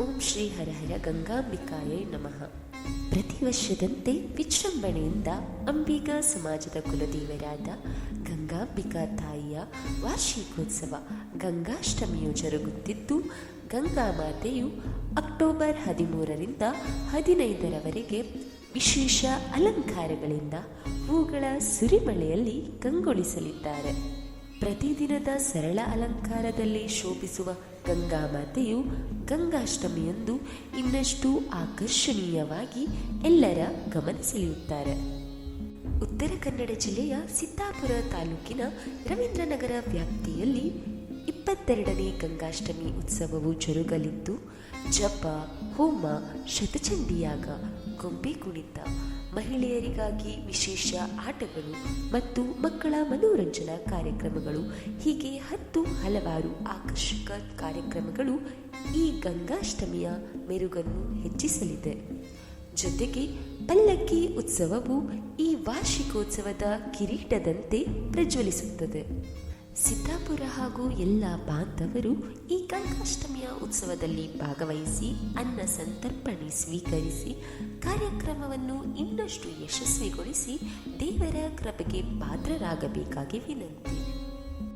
ಓಂ ಶ್ರೀ ಹರಹರ ಗಂಗಾಂಬಿಕಾಯೇ ನಮಃ. ಪ್ರತಿ ವರ್ಷದಂತೆ ವಿಜೃಂಭಣೆಯಿಂದ ಅಂಬಿಗಾ ಸಮಾಜದ ಕುಲದೇವರಾದ ಗಂಗಾಂಬಿಕಾ ತಾಯಿಯ ವಾರ್ಷಿಕೋತ್ಸವ ಗಂಗಾಷ್ಟಮಿಯು ಜರುಗುತ್ತಿದ್ದು, ಗಂಗಾ ಮಾತೆಯು ಅಕ್ಟೋಬರ್ ಹದಿಮೂರರಿಂದ ಹದಿನೈದರವರೆಗೆ ವಿಶೇಷ ಅಲಂಕಾರಗಳಿಂದ ಹೂಗಳ ಸುರಿಮಳೆಯಲ್ಲಿ ಕಂಗೊಳಿಸಲಿದ್ದಾರೆ. ಪ್ರತಿದಿನದ ಸರಳ ಅಲಂಕಾರದಲ್ಲಿ ಶೋಭಿಸುವ ಗಂಗಾ ಮಾತೆಯು ಗಂಗಾಷ್ಟಮಿಯಂದು ಇನ್ನಷ್ಟು ಆಕರ್ಷಣೀಯವಾಗಿ ಎಲ್ಲರ ಗಮನ ಸೆಳೆಯುತ್ತಾರೆ. ಉತ್ತರ ಕನ್ನಡ ಜಿಲ್ಲೆಯ ಸಿದ್ದಾಪುರ ತಾಲೂಕಿನ ರವೀಂದ್ರನಗರ ವ್ಯಾಪ್ತಿಯಲ್ಲಿ ಇಪ್ಪತ್ತೆರಡನೇ ಗಂಗಾಷ್ಟಮಿ ಉತ್ಸವವು ಜರುಗಲಿದ್ದು, ಜಪ, ಹೋಮ, ಶತಚಂಡಿಯಾಗ ಗೊಂಬೆ ಕುಣಿತ, ಮಹಿಳೆಯರಿಗಾಗಿ ವಿಶೇಷ ಆಟಗಳು ಮತ್ತು ಮಕ್ಕಳ ಮನೋರಂಜನಾ ಕಾರ್ಯಕ್ರಮಗಳು, ಹೀಗೆ ಹತ್ತು ಹಲವಾರು ಆಕರ್ಷಕ ಕಾರ್ಯಕ್ರಮಗಳು ಈ ಗಂಗಾಷ್ಟಮಿಯ ಮೆರುಗನ್ನು ಹೆಚ್ಚಿಸಲಿದೆ. ಜೊತೆಗೆ ಪಲ್ಲಕ್ಕಿ ಉತ್ಸವವು ಈ ವಾರ್ಷಿಕೋತ್ಸವದ ಕಿರೀಟದಂತೆ ಪ್ರಜ್ವಲಿಸುತ್ತದೆ. ಸಿದ್ದಾಪುರ ಹಾಗೂ ಎಲ್ಲ ಬಾಂಧವರು ಈ ಗಂಗಾಷ್ಟಮಿಯ ಉತ್ಸವದಲ್ಲಿ ಭಾಗವಹಿಸಿ ಅನ್ನ ಸಂತರ್ಪಣೆ ಸ್ವೀಕರಿಸಿ ಕಾರ್ಯಕ್ರಮವನ್ನು ಇನ್ನಷ್ಟು ಯಶಸ್ವಿಗೊಳಿಸಿ ದೇವರ ಕೃಪೆಗೆ ಪಾತ್ರರಾಗಬೇಕಾಗಿ ವಿನಂತಿ.